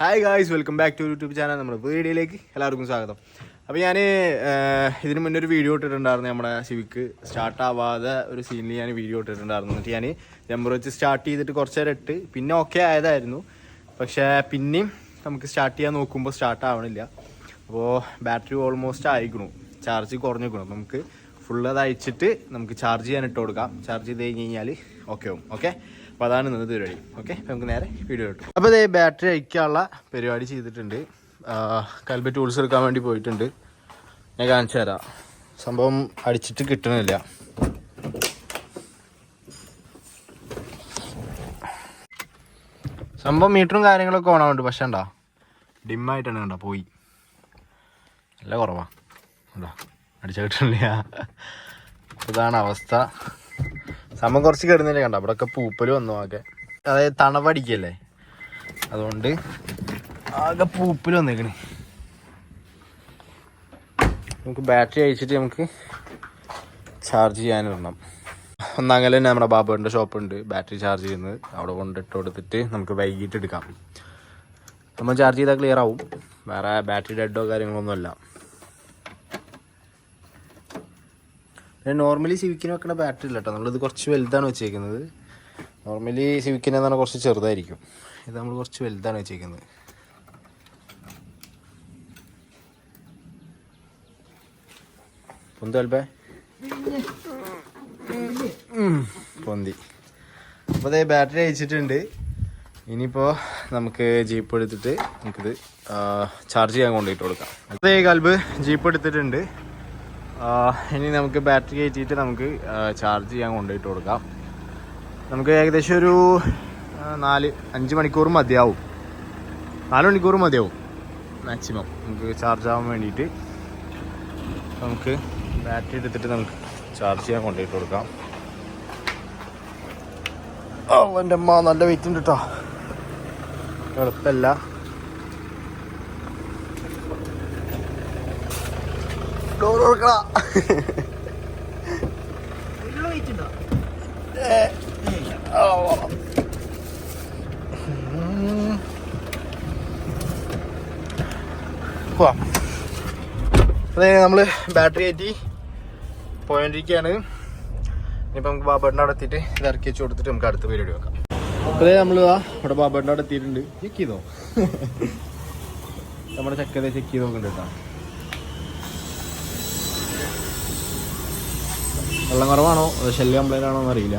Hi guys welcome back to YouTube channel നമ്മുടെ വീഡിയോയിലേക്ക് എല്ലാവർക്കും സ്വാഗതം. അപ്പോൾ ഞാൻ ഇതിന് മുന്നേ ഒരു വീഡിയോ ഇട്ടിട്ടുണ്ടായിരുന്നു നമ്മുടെ സിവിക്ക് സ്റ്റാർട്ടാവാതെ ഒരു സീനിൽ ഞാൻ വീഡിയോ ഇട്ടിട്ടുണ്ടായിരുന്നു. എന്നിട്ട് ഞാൻ നമ്പർ വെച്ച് സ്റ്റാർട്ട് ചെയ്തിട്ട് കുറച്ച് നേരം ഇട്ട് പിന്നെ ഓക്കെ ആയതായിരുന്നു. പക്ഷേ പിന്നെയും നമുക്ക് സ്റ്റാർട്ട് ചെയ്യാൻ നോക്കുമ്പോൾ സ്റ്റാർട്ട് ആവണില്ല. അപ്പോൾ ബാറ്ററി ഓൾമോസ്റ്റ് ആയിക്കണു. ചാർജ് കുറഞ്ഞിരിക്കണം നമുക്ക് ഫുള്ള് അയച്ചിട്ട് നമുക്ക് ചാർജ് ചെയ്യാൻ ഇട്ട് കൊടുക്കാം. ചാർജ് ചെയ്ത് കഴിഞ്ഞ് കഴിഞ്ഞാൽ ഓക്കെ ആവും. ഓക്കെ അപ്പോൾ അതാണ് ഇന്നത്തെ പരിപാടി. ഓക്കെ നമുക്ക് നേരെ വീഡിയോ കിട്ടും അപ്പോൾ ഇതേ ബാറ്ററി അയക്കാനുള്ള പരിപാടി ചെയ്തിട്ടുണ്ട്. കൽബ ടൂൾസ് എടുക്കാൻ വേണ്ടി പോയിട്ടുണ്ട്. ഞാൻ കാണിച്ചു തരാം. സംഭവം അടിച്ചിട്ട് കിട്ടണില്ല. സംഭവം മീറ്ററും കാര്യങ്ങളൊക്കെ ഓണാവുണ്ട് പക്ഷെ ഉണ്ടാ ഡിമ്മായിട്ടാണ് കണ്ടോ പോയി. നല്ല കുറവാ. എന്താ അടിച്ച കിട്ടണില്ല. ഇതാണ് അവസ്ഥ. സംഭവം കുറച്ച് കിടന്നില്ല കണ്ട? അവിടെ ഒക്കെ പൂപ്പൽ വന്നു ആകെ. അതായത് തണവടിക്കല്ലേ? അതുകൊണ്ട് ആകെ പൂപ്പൽ വന്നേക്കണ്. നമുക്ക് ബാറ്ററി അയച്ചിട്ട് നമുക്ക് ചാർജ് ചെയ്യാനിടണം ഒന്നാങ്കിൽ തന്നെ നമ്മുടെ ബാബുവിന്റെ ഷോപ്പുണ്ട് ബാറ്ററി ചാർജ് ചെയ്യുന്നത്. അവിടെ കൊണ്ടിട്ട് കൊടുത്തിട്ട് നമുക്ക് വൈകിട്ട് എടുക്കാം. നമ്മൾ ചാർജ് ചെയ്താൽ ക്ലിയർ ആവും. വേറെ ബാറ്ററി ഡെഡോ കാര്യങ്ങളൊന്നുമല്ല. നോർമലി സിവിക്കിന് വെക്കുന്ന ബാറ്ററി ഇല്ല കേട്ടോ നമ്മളിത് കുറച്ച് വലുതാണ് വെച്ചേക്കുന്നത്. നോർമലി സിവിക്കിന് പറഞ്ഞാൽ കുറച്ച് ചെറുതായിരിക്കും. ഇത് നമ്മൾ കുറച്ച് വലുതാണ് വെച്ചേക്കുന്നത്. പൊന്തി അൽബേ. പൊന്തി. അപ്പോൾ അതേ ബാറ്ററി അയച്ചിട്ടുണ്ട്. ഇനിയിപ്പോൾ നമുക്ക് ജീപ്പ് എടുത്തിട്ട് നമുക്കിത് ചാർജ് ചെയ്യാൻ കൊണ്ടുപോയിട്ട് കൊടുക്കാം. അതേ കൽബ് ജീപ്പ് എടുത്തിട്ടുണ്ട്. ഇനി നമുക്ക് ബാറ്ററി കയറ്റിയിട്ട് നമുക്ക് ചാർജ് ചെയ്യാൻ കൊണ്ടുപോയിട്ട് കൊടുക്കാം. നമുക്ക് ഏകദേശം ഒരു നാല് അഞ്ച് മണിക്കൂർ മതിയാവും. നാല് മണിക്കൂർ മതിയാവും മാക്സിമം നമുക്ക് ചാർജ് ആവാൻ വേണ്ടിയിട്ട്. നമുക്ക് ബാറ്ററി എടുത്തിട്ട് നമുക്ക് ചാർജ് ചെയ്യാൻ കൊണ്ടുപോയിട്ട് കൊടുക്കാം. ഓ എന്റെ അമ്മ നല്ല വെയിറ്റ് ഉണ്ട് കേട്ടോ എളുപ്പമല്ല ഡോർ തുറക്കടാ. ഏ, ഓ. ഉം. പോവാം അതെ നമ്മൾ ബാറ്ററി കയറ്റി പോയിട്ടിരിക്കുകയാണ് ഇനിയിപ്പോൾ നമുക്ക് ബാബേട്ടന്റെ അവിടെ എത്തിയിട്ട് ഇത് ഇറക്കി വെച്ച് കൊടുത്തിട്ട് നമുക്ക് അടുത്ത പരിപാടി വെക്കാം അതെ നമ്മൾ ഇവിടെ ബാബേട്ടന്റെ അവിടെ എത്തിയിട്ടുണ്ട്. ചെക്ക് ചെയ്തോ? നമ്മുടെ ചെക്കതെ ചെക്ക് ചെയ്ത് നോക്കണ്ട കേട്ടോ വെള്ളം കുറവാണോ? ശല്യം കംപ്ലൈന്റ് ആണോ എന്നറിയില്ല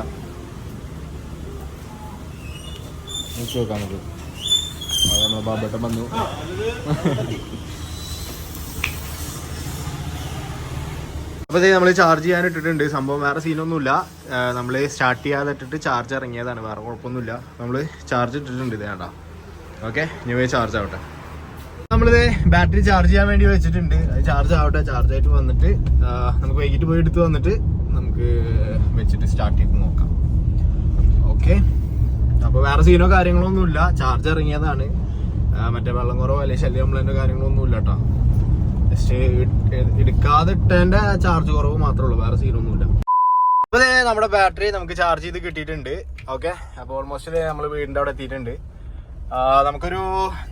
നോക്കി നോക്കാം നമുക്ക്. അതെ ബാബട്ടം വന്നു. അപ്പോൾ ഇതേ നമ്മൾ ചാർജ് ചെയ്യാൻ ഇട്ടിട്ടുണ്ട്. സംഭവം വേറെ സീനൊന്നുമില്ല നമ്മൾ സ്റ്റാർട്ട് ചെയ്യാതെ ഇട്ടിട്ട് ചാർജ് ഇറങ്ങിയതാണ്. വേറെ കുഴപ്പമൊന്നുമില്ല. നമ്മൾ ചാർജ് ഇട്ടിട്ടുണ്ട് ഇത് വേണ്ട ഓക്കെ ഇനി പോയി ചാർജ് ആവട്ടെ. നമ്മളിത് ബാറ്ററി ചാർജ് ചെയ്യാൻ വേണ്ടി വെച്ചിട്ടുണ്ട്. ചാർജ് ആവട്ടെ. ചാർജ് ആയിട്ട് വന്നിട്ട് നമുക്ക് വൈകിട്ട് പോയി എടുത്ത് വന്നിട്ട് നമുക്ക് വെച്ചിട്ട് സ്റ്റാർട്ട് ചെയ്ത് നോക്കാം. ഓക്കെ അപ്പോൾ വേറെ സീനോ കാര്യങ്ങളോ ഒന്നുമില്ല. ചാർജ് ഇറങ്ങിയതാണ്. മറ്റേ വെള്ളം കുറവോ അല്ലെങ്കിൽ ശല്യം കംപ്ലൈന്റോ കാര്യങ്ങളൊന്നും ഇല്ല കേട്ടോ ജസ്റ്റ് എടുക്കാതെ ഇട്ടതിന്റെ ചാർജ് കുറവ് മാത്രമേ ഉള്ളൂ. വേറെ സീനൊന്നുമില്ല അപ്പൊ ദേ നമ്മുടെ ബാറ്ററി നമുക്ക് ചാർജ് ചെയ്ത് കിട്ടിയിട്ടുണ്ട്. ഓക്കെ അപ്പോൾ ഓൾമോസ്റ്റ് നമ്മൾ വീടിന്റെ അവിടെ എത്തിയിട്ടുണ്ട്. നമുക്കൊരു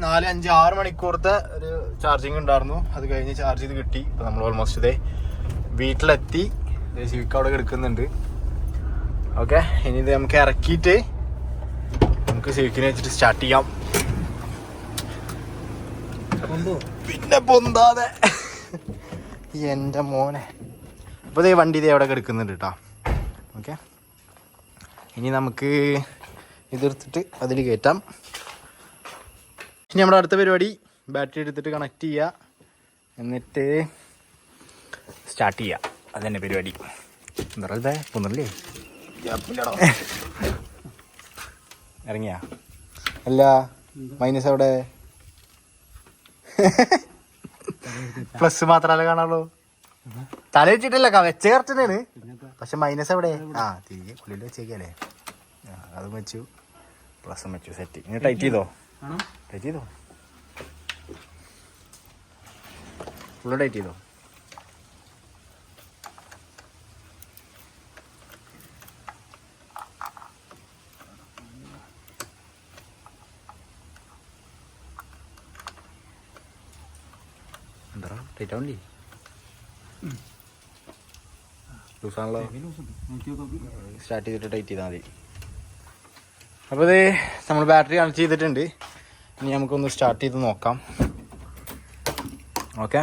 നാല് അഞ്ച് ആറ് മണിക്കൂറത്തെ ഒരു ചാർജിങ് ഉണ്ടായിരുന്നു. അത് കഴിഞ്ഞ് ചാർജ് ചെയ്ത് കിട്ടി. ഇപ്പൊ നമ്മൾ ഓൾമോസ്റ്റ് ഇതേ വീട്ടിലെത്തി. സിവിക്ക് അവിടെ കിടക്കുന്നുണ്ട്. ഓക്കെ ഇനി ഇത് നമുക്ക് ഇറക്കിയിട്ട് നമുക്ക് സിവിക്കിനെ വെച്ചിട്ട് സ്റ്റാർട്ട് ചെയ്യാം. പിന്നെ പൊന്താതെ. എന്റെ മോനെ. അപ്പൊ ഇതേ വണ്ടി ഇതേ അവിടെ കിടക്കുന്നുണ്ട് കേട്ടോ ഓക്കെ. ഇനി നമുക്ക് ഇതെടുത്തിട്ട് അതിൽ കയറ്റാം. ഇനി നമ്മുടെ അടുത്ത പരിപാടി. ബാറ്ററി എടുത്തിട്ട് കണക്ട് ചെയ്യുക എന്നിട്ട് സ്റ്റാർട്ട് ചെയ്യുക അതന്നെ പരിപാടി. എന്താ പറയുക പൊന്നല്ലേ ഇറങ്ങിയാ? അല്ല മൈനസ് അവിടെ പ്ലസ് മാത്രല്ല കാണാള്ളൂ? തല വെച്ചിട്ടില്ല വെച്ച പക്ഷെ മൈനസ് എവിടെ? ആ തിരികെ ഉള്ളിൽ വെച്ചേക്കല്ലേ. ആ അതും വെച്ചു. പ്ലസും വെച്ചു സെറ്റ് ഇനി ടൈറ്റ് ചെയ്തോ? ടൈറ്റ് ചെയ്തോ? ഫുള്ള് ടൈറ്റ് ചെയ്തോ? ടൈറ്റ് ആവണ്ടേ ലൂസാണല്ലോ. സ്റ്റാർട്ട് ചെയ്തിട്ട് ടൈറ്റ് ചെയ്താൽ മതി. അപ്പോൾ ഇത് നമ്മൾ ബാറ്ററി കണക്ട് ചെയ്തിട്ടുണ്ട്. ഇനി നമുക്കൊന്ന് സ്റ്റാർട്ട് ചെയ്ത് നോക്കാം. ഓക്കെ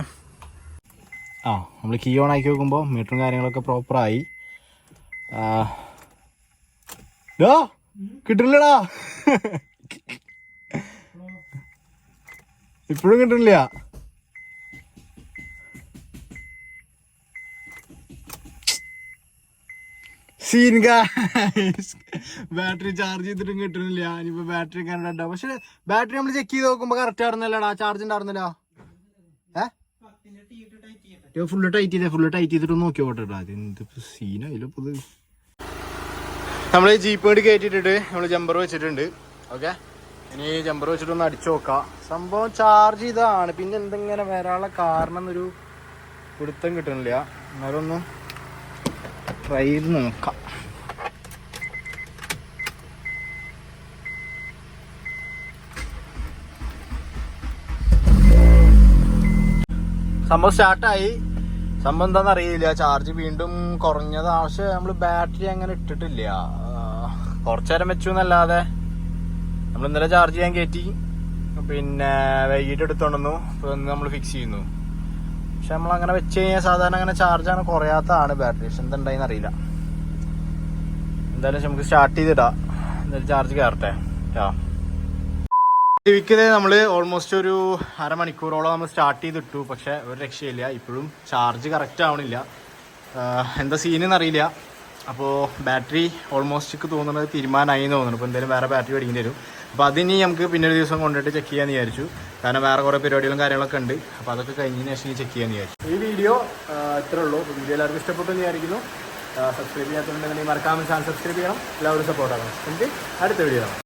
ആ നമ്മൾ കീ ഓൺ ആക്കി നോക്കുമ്പോൾ മീറ്ററും കാര്യങ്ങളൊക്കെ പ്രോപ്പറായി കിട്ടില്ലടാ ഇപ്പോഴും കിട്ടുന്നില്ല സീൻ ബാറ്ററി ചാർജ് ചെയ്തിട്ടും കിട്ടുന്നില്ല. ഇനിയിപ്പോ ബാറ്ററി കണ്ടാ പക്ഷെ ബാറ്ററി നമ്മൾ ചെക്ക് ചെയ്ത് നോക്കുമ്പോ കറക്റ്റ് ആയിരുന്നല്ലടാ. ചാർജ് ഉണ്ടായിരുന്നില്ല. ഏ? ഫുള്ള് ടൈറ്റ് ചെയ്തേ ഫുള്ള് ടൈറ്റ് ചെയ്തിട്ട് നോക്കി ഓട്ടെടാ എന്തിപ്പോ സീനായില്ല ഇപ്പൊ നമ്മൾ ജീപ്പ് വേണ്ടി കയറ്റിട്ടിട്ട് നമ്മൾ ജമ്പർ വെച്ചിട്ടുണ്ട്. ഓക്കെ ഇനി ജമ്പർ വെച്ചിട്ട് ഒന്ന് അടിച്ചു നോക്കാം. സംഭവം ചാർജ് ചെയ്തതാണ്. പിന്നെ എന്തെങ്ങനെ വരാനുള്ള കാരണം എന്നൊരു പിടുത്തം കിട്ടണില്ല എന്നാലും ഒന്ന് ട്രൈ ചെയ്ത് നോക്കാം. സംഭവം സ്റ്റാർട്ടായി. സംഭവം എന്താണെന്ന് അറിയില്ല. ചാർജ് വീണ്ടും കുറഞ്ഞതാണ് പക്ഷെ നമ്മൾ ബാറ്ററി അങ്ങനെ ഇട്ടിട്ടില്ല. കുറച്ച് നേരം വെച്ചു എന്നല്ലാതെ നമ്മൾ ഇന്നലെ ചാർജ് ചെയ്യാൻ കയറ്റി പിന്നെ വൈകിട്ട് എടുത്തോണ്ടെന്നു ഇപ്പൊ നമ്മൾ ഫിക്സ് ചെയ്യുന്നു. പക്ഷെ നമ്മൾ അങ്ങനെ വെച്ച് കഴിഞ്ഞാൽ സാധാരണ അങ്ങനെ ചാർജ് ആണ് കുറയാത്തതാണ്. ബാറ്ററി പക്ഷെ എന്തുണ്ടായിന്ന് അറിയില്ല. എന്തായാലും നമുക്ക് സ്റ്റാർട്ട് ചെയ്തിടാം. എന്തായാലും ചാർജ് കയറട്ടെ ആ ടിവിക്ക് നമ്മൾ ഓൾമോസ്റ്റ് ഒരു അരമണിക്കൂറോളം നമ്മൾ സ്റ്റാർട്ട് ചെയ്തിട്ടു. പക്ഷെ ഒരു രക്ഷയില്ല. ഇപ്പോഴും ചാർജ് കറക്റ്റ് ആവണില്ല. എന്താ സീനെന്ന് അറിയില്ല. അപ്പോൾ ബാറ്ററി ഓൾമോസ്റ്റ് തോന്നുന്നത് തീരുമാനമായി എന്ന് തോന്നുന്നു. അപ്പോൾ എന്തായാലും വേറെ ബാറ്ററി മേടിക്കേണ്ടി വരും. അപ്പോൾ അതിനി നമുക്ക് പിന്നെ ഒരു ദിവസം കൊണ്ടിട്ട് ചെക്ക് ചെയ്യാമെന്ന് വിചാരിച്ചു. കാരണം വേറെ കുറേ പരിപാടികളും കാര്യങ്ങളൊക്കെ ഉണ്ട്. അപ്പോൾ അതൊക്കെ കഴിഞ്ഞതിന് ശേഷം ചെക്ക് ചെയ്യാമെന്ന് വിചാരിച്ചു. ഈ വീഡിയോ ഇത്രേ ഉള്ളൂ. വീഡിയോ എല്ലാവർക്കും ഇഷ്ടപ്പെട്ടു എന്ന് വിചാരിക്കുന്നു. സബ്സ്ക്രൈബ് ചെയ്യാത്തതുണ്ടെങ്കിൽ മറക്കാമെന്ന് ചാനൽ സബ്സ്ക്രൈബ് ചെയ്യണം. എല്ലാവരും സപ്പോർട്ട് എനിക്ക് അടുത്ത വീഡിയോ